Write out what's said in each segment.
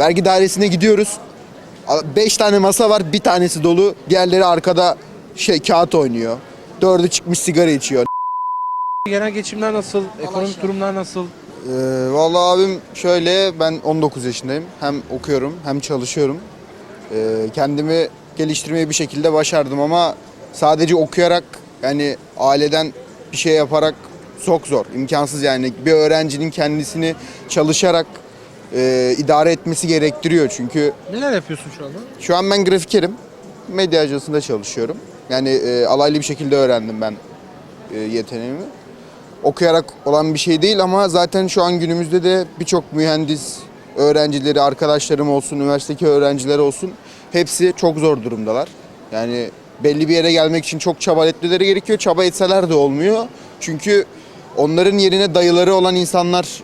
Vergi dairesine gidiyoruz. 5 tane masa var, bir tanesi dolu. Diğerleri arkada şey kağıt oynuyor. Dördü çıkmış sigara içiyor. Genel geçimler nasıl? Ekonomik durumlar nasıl? Ee, vallahi abim şöyle ben 19 yaşındayım. Hem okuyorum hem çalışıyorum. Ee, kendimi geliştirmeyi bir şekilde başardım ama sadece okuyarak yani aileden bir şey yaparak çok zor. imkansız yani. Bir öğrencinin kendisini çalışarak e, idare etmesi gerektiriyor. Çünkü Neler yapıyorsun şu anda? şu an ben grafikerim. Medya ajansında çalışıyorum. Yani e, alaylı bir şekilde öğrendim ben e, yeteneğimi. Okuyarak olan bir şey değil ama zaten şu an günümüzde de birçok mühendis öğrencileri, arkadaşlarım olsun, üniversitedeki öğrenciler olsun hepsi çok zor durumdalar. Yani belli bir yere gelmek için çok çaba etmeleri gerekiyor. Çaba etseler de olmuyor. Çünkü onların yerine dayıları olan insanlar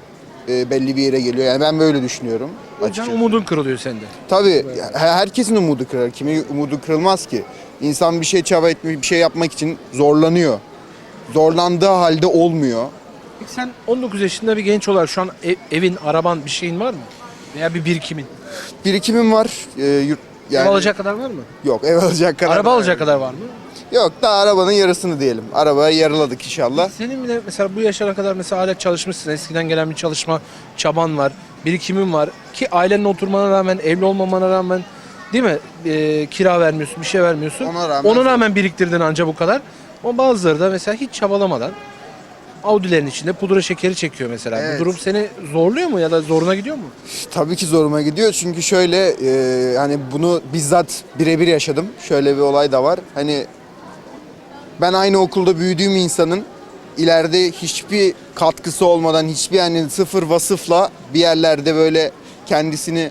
e, belli bir yere geliyor. Yani ben böyle düşünüyorum. Yüzden açıkçası. umudun kırılıyor sende. Tabii he- herkesin umudu kırar. Kimi umudu kırılmaz ki? İnsan bir şey çaba etmek, bir şey yapmak için zorlanıyor. Zorlandığı halde olmuyor. Peki sen 19 yaşında bir genç olarak şu an ev- evin, araban bir şeyin var mı? Veya bir birikimin. Birikimim var. Ee, yurt, yani, Ev alacak kadar var mı? Yok ev alacak kadar. Araba alacak kadar var mı? Yok daha arabanın yarısını diyelim. Arabayı yarıladık inşallah. Senin bile mesela bu yaşlara kadar mesela hala çalışmışsın. Eskiden gelen bir çalışma çaban var. Birikimin var. Ki ailenin oturmana rağmen, evli olmamana rağmen değil mi? Ee, kira vermiyorsun, bir şey vermiyorsun. Ona rağmen- Ona rağmen biriktirdin anca bu kadar. Ama bazıları da mesela hiç çabalamadan Audi'lerin içinde pudra şekeri çekiyor mesela. Evet. Bu durum seni zorluyor mu ya da zoruna gidiyor mu? Tabii ki zoruma gidiyor çünkü şöyle e, hani bunu bizzat birebir yaşadım. Şöyle bir olay da var. Hani ben aynı okulda büyüdüğüm insanın ileride hiçbir katkısı olmadan hiçbir yani sıfır vasıfla bir yerlerde böyle kendisini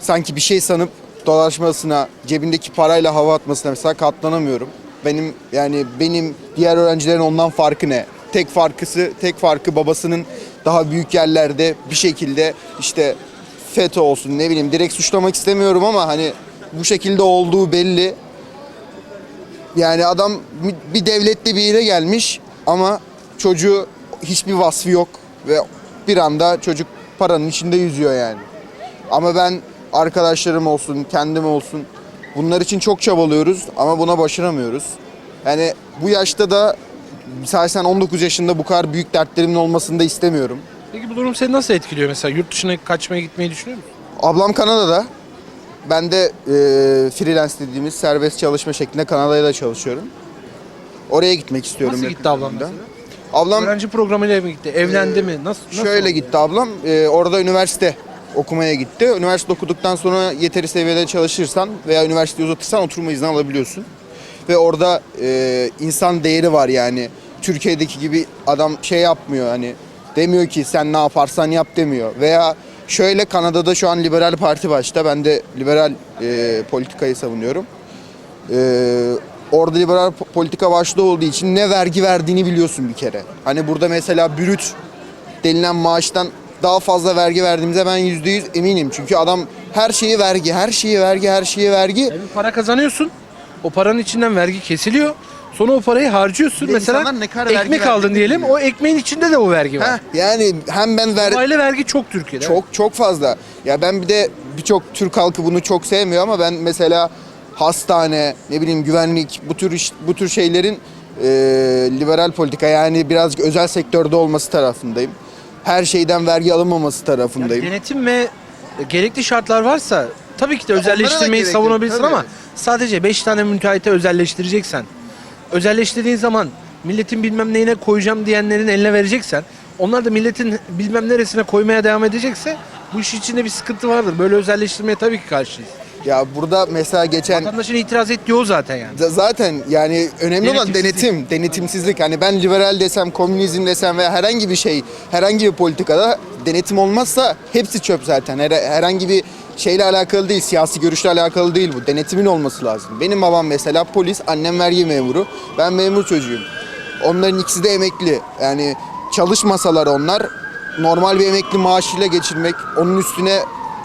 sanki bir şey sanıp dolaşmasına, cebindeki parayla hava atmasına mesela katlanamıyorum. Benim yani benim diğer öğrencilerin ondan farkı ne? Tek farkısı, tek farkı babasının daha büyük yerlerde bir şekilde işte FETÖ olsun ne bileyim direkt suçlamak istemiyorum ama hani bu şekilde olduğu belli. Yani adam bir devletli bir yere gelmiş ama çocuğu hiçbir vasfı yok ve bir anda çocuk paranın içinde yüzüyor yani. Ama ben arkadaşlarım olsun, kendim olsun bunlar için çok çabalıyoruz ama buna başaramıyoruz. Yani bu yaşta da sen 19 yaşında bu kadar büyük dertlerimin olmasını da istemiyorum. Peki bu durum seni nasıl etkiliyor mesela? Yurt dışına kaçmaya gitmeyi düşünüyor musun? Ablam Kanada'da. Ben de e, freelance dediğimiz serbest çalışma şeklinde Kanada'ya da çalışıyorum. Oraya gitmek istiyorum. Nasıl gitti ablam zamanda. mesela? Ablam Öğrenci programıyla mı gitti? Evlendi mi? Nasıl? nasıl şöyle oldu? gitti ablam. e, orada üniversite okumaya gitti. Üniversite okuduktan sonra yeteri seviyede çalışırsan veya üniversiteyi uzatırsan oturma izni alabiliyorsun. Ve orada e, insan değeri var yani. Türkiye'deki gibi adam şey yapmıyor hani demiyor ki sen ne yaparsan yap demiyor. Veya şöyle Kanada'da şu an liberal parti başta. Ben de liberal e, politikayı savunuyorum. Ee, orada liberal po- politika başta olduğu için ne vergi verdiğini biliyorsun bir kere. Hani burada mesela brüt denilen maaştan daha fazla vergi verdiğimize ben yüzde yüz eminim. Çünkü adam her şeyi vergi, her şeyi vergi, her şeyi vergi. Yani para kazanıyorsun. O paranın içinden vergi kesiliyor. Sonra o parayı harcıyorsun. Bir de Mesela insanlar ne kadar vergi ekmek aldın verdiğini diyelim. O ekmeğin içinde de o vergi var. Heh, yani hem ben ver Aile vergi çok Türkiye'de. çok çok fazla. Ya ben bir de birçok Türk halkı bunu çok sevmiyor ama ben mesela hastane, ne bileyim güvenlik bu tür iş- bu tür şeylerin e, liberal politika yani birazcık özel sektörde olması tarafındayım. Her şeyden vergi alınmaması tarafındayım. denetim ve gerekli şartlar varsa tabii ki de özelleştirmeyi gerek yok, savunabilirsin tabii. ama sadece 5 tane müteahhite özelleştireceksen özelleştirdiğin zaman milletin bilmem neyine koyacağım diyenlerin eline vereceksen onlar da milletin bilmem neresine koymaya devam edecekse bu iş içinde bir sıkıntı vardır. Böyle özelleştirmeye tabii ki karşıyız. Ya burada mesela geçen Vatandaşın itiraz ettiği o zaten yani. Z- zaten yani önemli olan Denetimsizlik. denetim, denetimsizlik. Hani ben liberal desem, komünizm desem veya herhangi bir şey, herhangi bir politikada denetim olmazsa hepsi çöp zaten. Her- herhangi bir şeyle alakalı değil, siyasi görüşle alakalı değil bu. Denetimin olması lazım. Benim babam mesela polis, annem vergi memuru. Ben memur çocuğuyum. Onların ikisi de emekli. Yani çalışmasalar onlar normal bir emekli maaşıyla geçirmek, onun üstüne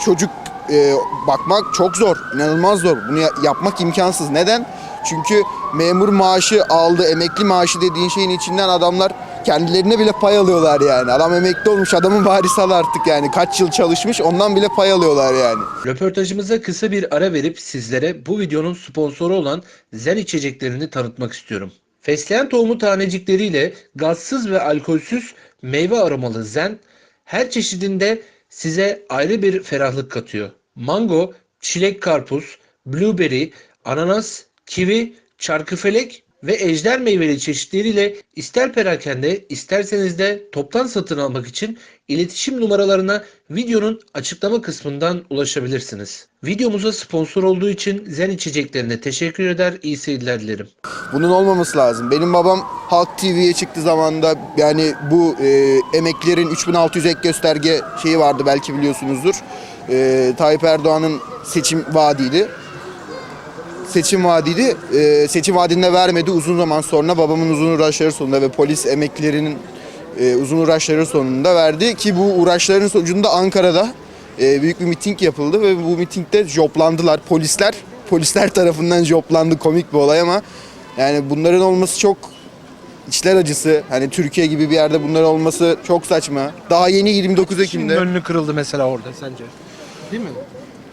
çocuk e, bakmak çok zor. inanılmaz zor. Bunu ya- yapmak imkansız. Neden? Çünkü memur maaşı aldı, emekli maaşı dediğin şeyin içinden adamlar kendilerine bile pay alıyorlar yani. Adam emekli olmuş, adamın varisi al artık yani. Kaç yıl çalışmış, ondan bile pay alıyorlar yani. Röportajımıza kısa bir ara verip sizlere bu videonun sponsoru olan Zen içeceklerini tanıtmak istiyorum. Fesleğen tohumu tanecikleriyle gazsız ve alkolsüz meyve aromalı Zen her çeşidinde size ayrı bir ferahlık katıyor. Mango, çilek karpuz, blueberry, ananas, kivi, çarkıfelek ve ejder meyveli çeşitleriyle ister perakende isterseniz de toptan satın almak için iletişim numaralarına videonun açıklama kısmından ulaşabilirsiniz. Videomuza sponsor olduğu için Zen içeceklerine teşekkür eder, iyi seyirler dilerim. Bunun olmaması lazım. Benim babam Halk TV'ye çıktı zamanında yani bu e, emeklilerin 3600 ek gösterge şeyi vardı belki biliyorsunuzdur. E, Tayyip Erdoğan'ın seçim vaadiydi. Seçim vaadiydi. E, seçim vaadinde vermedi. Uzun zaman sonra babamın uzun uğraşları sonunda ve polis emeklilerinin e, uzun uğraşları sonunda verdi ki bu uğraşların sonucunda Ankara'da e, büyük bir miting yapıldı ve bu mitingde joplandılar polisler. Polisler tarafından joplandı komik bir olay ama yani bunların olması çok içler acısı. Hani Türkiye gibi bir yerde bunların olması çok saçma. Daha yeni 29 Şimdi Ekim'de. önünü kırıldı mesela orada sence? Değil mi?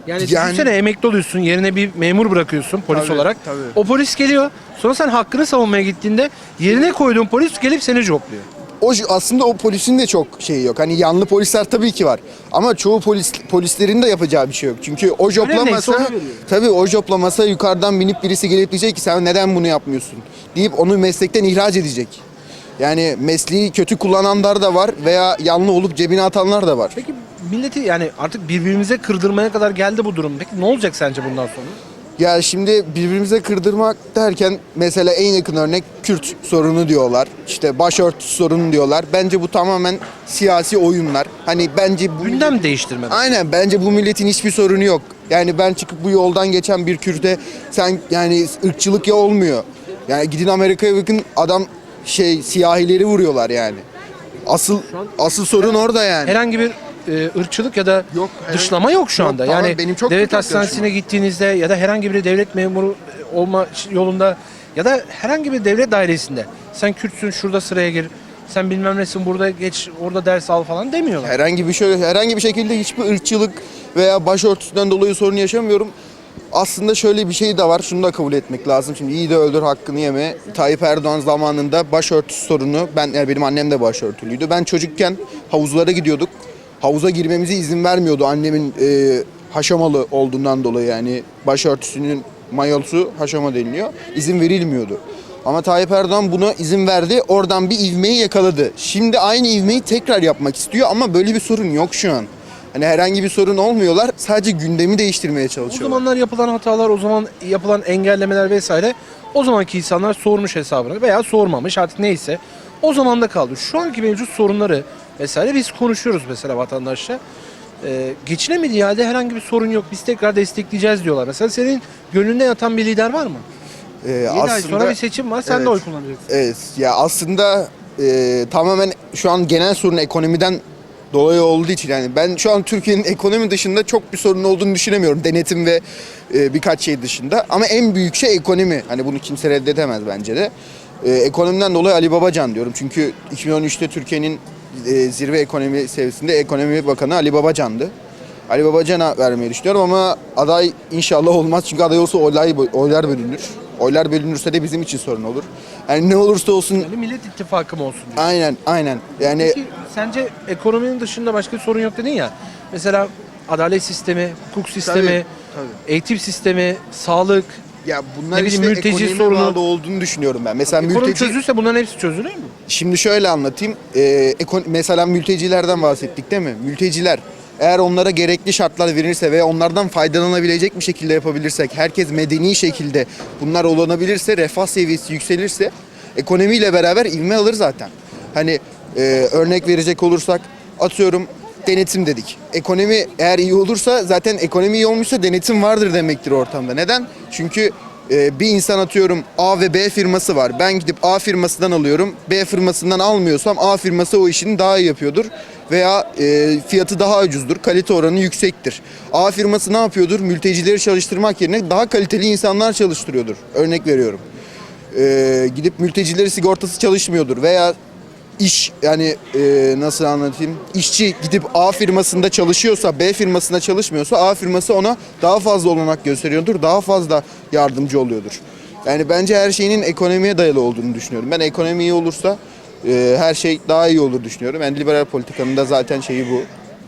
Yani, Yani- düşünsene emekli oluyorsun, yerine bir memur bırakıyorsun polis Tabii, olarak. tabii. O polis geliyor. Sonra sen hakkını savunmaya gittiğinde yerine koyduğun polis gelip seni jopluyor. O aslında o polisin de çok şeyi yok. Hani yanlı polisler tabii ki var. Ama çoğu polis polislerin de yapacağı bir şey yok. Çünkü o joplamasa tabii o joplamasa yukarıdan binip birisi gelip diyecek ki sen neden bunu yapmıyorsun deyip onu meslekten ihraç edecek. Yani mesleği kötü kullananlar da var veya yanlı olup cebine atanlar da var. Peki milleti yani artık birbirimize kırdırmaya kadar geldi bu durum. Peki ne olacak sence bundan sonra? Ya şimdi birbirimize kırdırmak derken mesela en yakın örnek Kürt sorunu diyorlar. İşte başörtüsü sorunu diyorlar. Bence bu tamamen siyasi oyunlar. Hani bence bu Gündem değiştirme. Aynen bence bu milletin hiçbir sorunu yok. Yani ben çıkıp bu yoldan geçen bir Kürt'e sen yani ırkçılık ya olmuyor. Yani gidin Amerika'ya bakın adam şey siyahileri vuruyorlar yani. Asıl asıl sorun orada yani. Herhangi bir e, ırkçılık ya da Yok, dışlama yok şu Yok, anda. tamam, yani benim çok devlet hastanesine gittiğinizde ya da herhangi bir devlet memuru e, olma yolunda ya da herhangi bir devlet dairesinde sen Kürtsün şurada sıraya gir. Sen bilmem nesin burada geç orada ders al falan demiyorlar. Herhangi bir şöyle herhangi bir şekilde hiçbir ırkçılık veya başörtüsünden dolayı sorun yaşamıyorum. Aslında şöyle bir şey de var. Şunu da kabul etmek lazım. Şimdi iyi de öldür hakkını yeme. Tayyip Erdoğan zamanında başörtüsü sorunu ben yani benim annem de başörtülüydü. Ben çocukken havuzlara gidiyorduk. Havuza girmemize izin vermiyordu annemin e, haşamalı olduğundan dolayı yani başörtüsünün mayolusu haşama deniliyor. İzin verilmiyordu. Ama Tayyip Erdoğan buna izin verdi. Oradan bir ivmeyi yakaladı. Şimdi aynı ivmeyi tekrar yapmak istiyor ama böyle bir sorun yok şu an. Hani herhangi bir sorun olmuyorlar. Sadece gündemi değiştirmeye O çalışıyorlar. zamanlar yapılan hatalar, o zaman yapılan engellemeler vesaire o zamanki insanlar sormuş hesabını veya sormamış artık neyse o zamanda kaldı. Şu anki mevcut sorunları vesaire biz konuşuyoruz mesela vatandaşla. Ee, geçinemediği halde herhangi bir sorun yok. Biz tekrar destekleyeceğiz diyorlar. Mesela senin gönlünde yatan bir lider var mı? Ee, 7 ay sonra bir seçim var. Sen Evet. de oy kullanacaksın. Evet ya aslında e, tamamen şu an genel sorun ekonomiden dolayı olduğu için yani ben şu an Türkiye'nin ekonomi dışında çok bir sorun olduğunu düşünemiyorum. Denetim ve e, birkaç şey dışında. Ama en büyük şey ekonomi. Hani bunu kimse reddedemez bence de. E, ekonomiden dolayı Ali Babacan diyorum. Çünkü 2013'te Türkiye'nin e, zirve ekonomi seviyesinde ekonomi bakanı Ali Babacan'dı. Ali Babacan'a vermeyi düşünüyorum ama aday inşallah olmaz. Çünkü aday olsa oylar, oylar bölünür. Oylar bölünürse de bizim için sorun olur. Yani ne olursa olsun Yani Millet İttifakı mı olsun diyor. aynen aynen. Yani Peki sence ekonominin dışında başka bir sorun yok dedin ya. Mesela adalet sistemi, hukuk sistemi, tabii. eğitim sistemi, sağlık, ya bunlar Ne bileyim, işte mülteci sorunu. bağlı olduğunu düşünüyorum ben. Mesela ekonomi mülteci çözülse bunların hepsi çözülür mü? Şimdi şöyle anlatayım. Ee, ekon- mesela mültecilerden bahsettik değil mi? Mülteciler eğer onlara gerekli şartlar verilirse veya onlardan faydalanabilecek bir şekilde yapabilirsek, herkes medeni şekilde bunlar olanabilirse, refah seviyesi yükselirse ekonomiyle beraber ivme alır zaten. Hani e, örnek verecek olursak atıyorum denetim dedik. Ekonomi eğer iyi olursa zaten ekonomi iyi olmuşsa denetim vardır demektir ortamda. Neden? Çünkü ee, bir insan atıyorum A ve B firması var. Ben gidip A firmasından alıyorum. B firmasından almıyorsam A firması o işini daha iyi yapıyordur. Veya e, fiyatı daha ucuzdur. Kalite oranı yüksektir. A firması ne yapıyordur? Mültecileri çalıştırmak yerine daha kaliteli insanlar çalıştırıyordur. Örnek veriyorum. Ee, gidip mültecileri sigortası çalışmıyordur. Veya iş yani e, nasıl anlatayım? İşçi gidip A firmasında çalışıyorsa B firmasında çalışmıyorsa A firması ona daha fazla olanak gösteriyordur. Daha fazla yardımcı oluyordur. Yani bence her şeyinin ekonomiye dayalı olduğunu düşünüyorum. Ben ekonomi iyi olursa e, her şey daha iyi olur düşünüyorum. Yani liberal politikanın da zaten şeyi bu.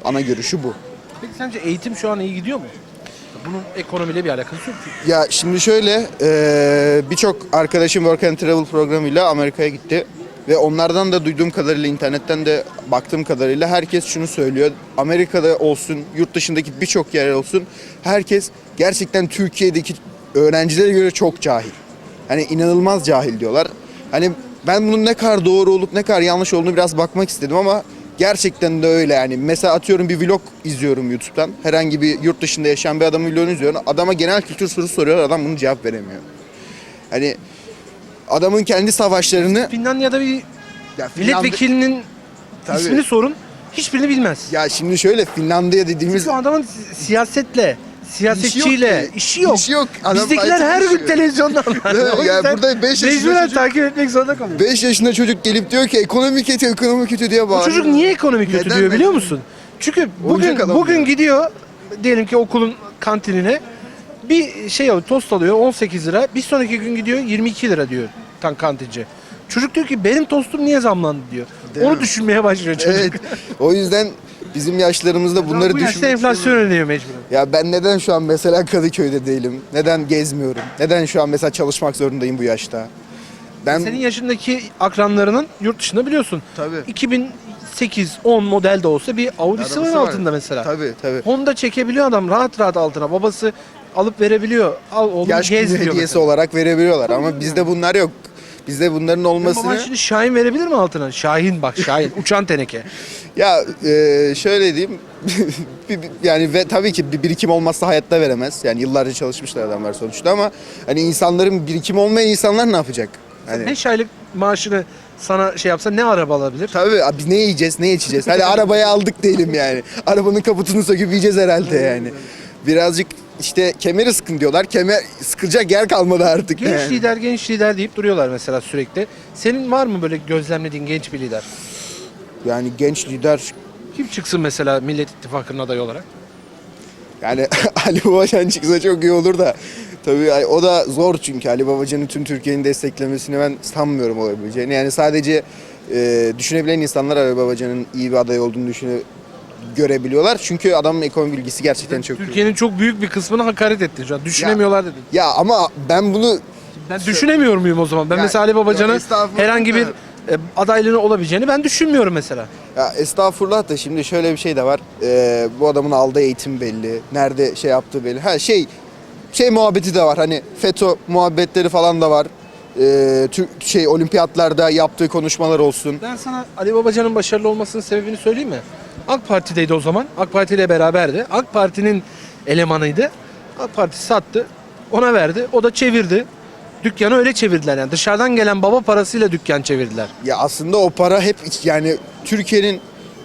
Ana görüşü bu. Peki sence eğitim şu an iyi gidiyor mu? Bunun ekonomiyle bir alakası yok. çünkü. Ya şimdi şöyle e, birçok arkadaşım Work and Travel programıyla Amerika'ya gitti. Ve onlardan da duyduğum kadarıyla internetten de baktığım kadarıyla herkes şunu söylüyor. Amerika'da olsun, yurt dışındaki birçok yer olsun herkes gerçekten Türkiye'deki öğrencilere göre çok cahil. Hani inanılmaz cahil diyorlar. Hani ben bunun ne kadar doğru olup ne kadar yanlış olduğunu biraz bakmak istedim ama gerçekten de öyle yani. Mesela atıyorum bir vlog izliyorum YouTube'dan. Herhangi bir yurt dışında yaşayan bir adamın vlogunu izliyorum. Adama genel kültür sorusu soruyor. Adam bunu cevap veremiyor. Hani adamın kendi savaşlarını Finlandiya'da bir ya milletvekilinin Tabii. ismini sorun. Hiçbirini bilmez. ya şimdi şöyle Finlandiya dediğimiz Çünkü adamın si- siyasetle, siyasetçiyle ki. işi yok. İşi yok. Adam Bizdekiler her gün yaşıyor. televizyondan var. Evet, O yani yüzden burada beş yaşında mecburen çocuk- takip etmek zorunda kalıyor. 5 yaşında çocuk gelip diyor ki ekonomi kötü, ekonomi kötü diye Bu bağırıyor. çocuk niye ekonomi kötü Neden diyor biliyor ben- musun? Çünkü bugün adam bugün diyor. gidiyor diyelim ki okulun kantinine bir şey alıyor, tost alıyor 18 lira. Bir sonraki gün gidiyor 22 lira diyor tan kantinci. Çocuk diyor ki benim tostum niye zamlandı diyor. Değil Onu mi? düşünmeye başlıyor çocuk. Evet. O yüzden bizim yaşlarımızda bunları Bu yaşta düşünmek enflasyon ödeniyor mecburen. Ya ben neden şu an mesela Kadıköy'de değilim? Neden gezmiyorum? Neden şu an mesela çalışmak zorundayım bu yaşta? Ben Senin yaşındaki akranlarının yurt dışında biliyorsun. Tabii. 2008-10 model de olsa bir Audi'si var Arabası var. altında mesela. Tabii tabii. Honda çekebiliyor adam rahat rahat altına. Babası alıp verebiliyor. Al oğlum Yaş gez günü diyor hediyesi mesela. olarak verebiliyorlar ama bizde bunlar yok. Bizde bunların Baban olmasını şimdi Şahin verebilir mi altına? Şahin bak Şahin. Uçan teneke. ya e, şöyle diyeyim yani ve tabii ki bir birikim olmazsa hayatta veremez. Yani yıllarca çalışmışlar adamlar sonuçta ama hani insanların birikim olmayan insanlar ne yapacak? Hani 5 aylık maaşını sana şey yapsa ne araba alabilir? Tabii abi biz ne yiyeceğiz, ne içeceğiz? Hadi arabayı aldık diyelim yani. Arabanın kaputunu söküp yiyeceğiz herhalde yani. Birazcık işte kemeri sıkın diyorlar. Kemer sıkılacak yer kalmadı artık Genç yani. lider, genç lider deyip duruyorlar mesela sürekli. Senin var mı böyle gözlemlediğin genç bir lider? Yani genç lider Kim çıksın mesela Millet İttifakı'nın adayı olarak? yani Ali Babacan çıksa çok iyi olur da tabii o da zor çünkü Ali Babacan'ın tüm Türkiye'nin desteklemesini ben sanmıyorum olabileceğini. Yani sadece e, düşünebilen insanlar Ali Babacan'ın iyi bir aday olduğunu düşüne görebiliyorlar. Çünkü adamın ekonomi bilgisi gerçekten çok iyi. Türkiye'nin çok büyük bir kısmını hakaret ettin şu an. Düşünemiyorlar dedin. Ya ama ben bunu Ben düşünemiyor muyum o zaman? Ben Ya- mesela Ali ya Babacan'ın estağfurullah herhangi bir e, adaylığının olabileceğini ben düşünmüyorum mesela. Ya estağfurullah da şimdi şöyle bir şey de var. Ee, bu adamın aldığı eğitim belli. Nerede şey yaptığı belli. Ha şey şey muhabbeti de var. Hani FETÖ muhabbetleri falan da var. Ee, Türk şey olimpiyatlarda yaptığı konuşmalar olsun. Ben sana Ali Babacan'ın başarılı olmasının sebebini söyleyeyim mi? AK Parti'deydi o zaman. AK Parti ile beraberdi. AK Parti'nin elemanıydı. AK Parti sattı. Ona verdi. O da çevirdi. Dükkanı öyle çevirdiler yani. Dışarıdan gelen baba parasıyla dükkan çevirdiler. Ya aslında o para hep yani Türkiye'nin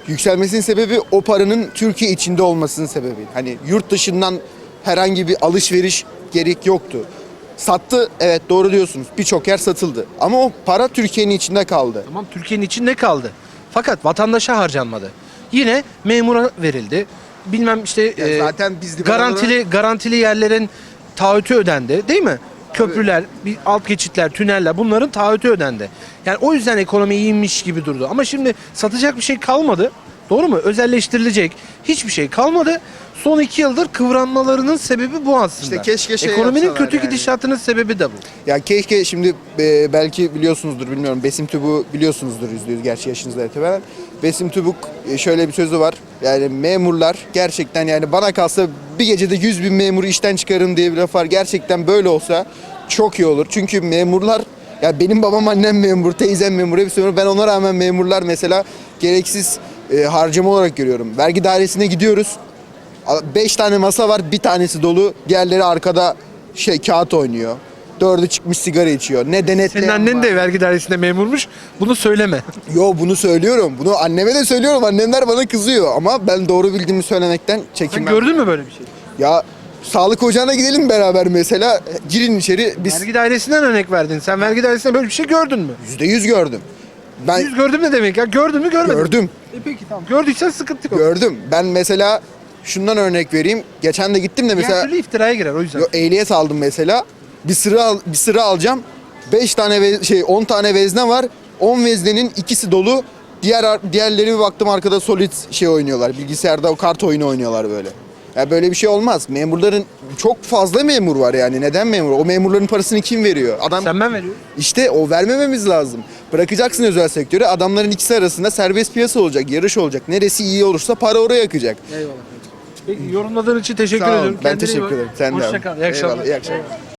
yükselmesinin sebebi o paranın Türkiye içinde olmasının sebebi. Hani yurt dışından herhangi bir alışveriş gerek yoktu. Sattı evet doğru diyorsunuz. Birçok yer satıldı. Ama o para Türkiye'nin içinde kaldı. Tamam Türkiye'nin içinde kaldı. Fakat vatandaşa harcanmadı. Yine memura verildi. Bilmem işte e, zaten biz garantili garantili yerlerin taahhütü ödendi, değil mi? Köprüler, bir alt geçitler, tüneller bunların taahhütü ödendi. Yani o yüzden ekonomi iyiymiş gibi durdu. Ama şimdi satacak bir şey kalmadı. Doğru mu? Özelleştirilecek hiçbir şey kalmadı. Son iki yıldır kıvranmalarının sebebi bu aslında. İşte keşke şey Ekonominin kötü yani. gidişatının sebebi de bu. Ya keşke şimdi e, belki biliyorsunuzdur bilmiyorum. Besim Tübü biliyorsunuzdur yüzde yüz gerçi yaşınızda itibaren. Besim Tübük e, şöyle bir sözü var. Yani memurlar gerçekten yani bana kalsa bir gecede 100 bin memuru işten çıkarın diye bir laf var. Gerçekten böyle olsa çok iyi olur. Çünkü memurlar ya benim babam annem memur, teyzem memur, hepsi memur. Ben ona rağmen memurlar mesela gereksiz e, harcama olarak görüyorum. Vergi dairesine gidiyoruz. 5 tane masa var, bir tanesi dolu. Diğerleri arkada şey kağıt oynuyor. Dördü çıkmış sigara içiyor. Ne denetleyen Senin annen var. de vergi dairesinde memurmuş. Bunu söyleme. Yo bunu söylüyorum. Bunu anneme de söylüyorum. Annemler bana kızıyor ama ben doğru bildiğimi söylemekten Sen çekinmem. gördün mü böyle bir şey? Ya sağlık ocağına gidelim beraber mesela. Girin içeri. Biz Vergi dairesinden örnek verdin. Sen vergi dairesinde böyle bir şey gördün mü? yüzde yüz gördüm. Ben Yüz gördüm ne demek ya? Gördün mü görmedin mi? gördüm. E peki tamam. Gördüysen sıkıntı yok. Gördüm. Ben mesela şundan örnek vereyim. Geçen de gittim de Diğer mesela türlü iftiraya girer o yüzden. Yo, ehliyet aldım mesela. Bir sıra al, bir sıra alacağım. 5 tane ve, şey 10 tane vezne var. 10 veznenin ikisi dolu. Diğer diğerleri bir baktım arkada solid şey oynuyorlar. Bilgisayarda o kart oyunu oynuyorlar böyle. Ya böyle bir şey olmaz. Memurların çok fazla memur var yani. Neden memur? O memurların parasını kim veriyor? Adam Sen ben veriyorum. işte o vermememiz lazım. Bırakacaksın özel sektörü. Adamların ikisi arasında serbest piyasa olacak, yarış olacak. Neresi iyi olursa para oraya akacak. Eyvallah. Peki yorumladığın için teşekkür Sağ ol. ediyorum. Ben Kendine teşekkür ederim. Sen de Hoşça kal. İyi akşamlar. Eyvallah, iyi akşamlar.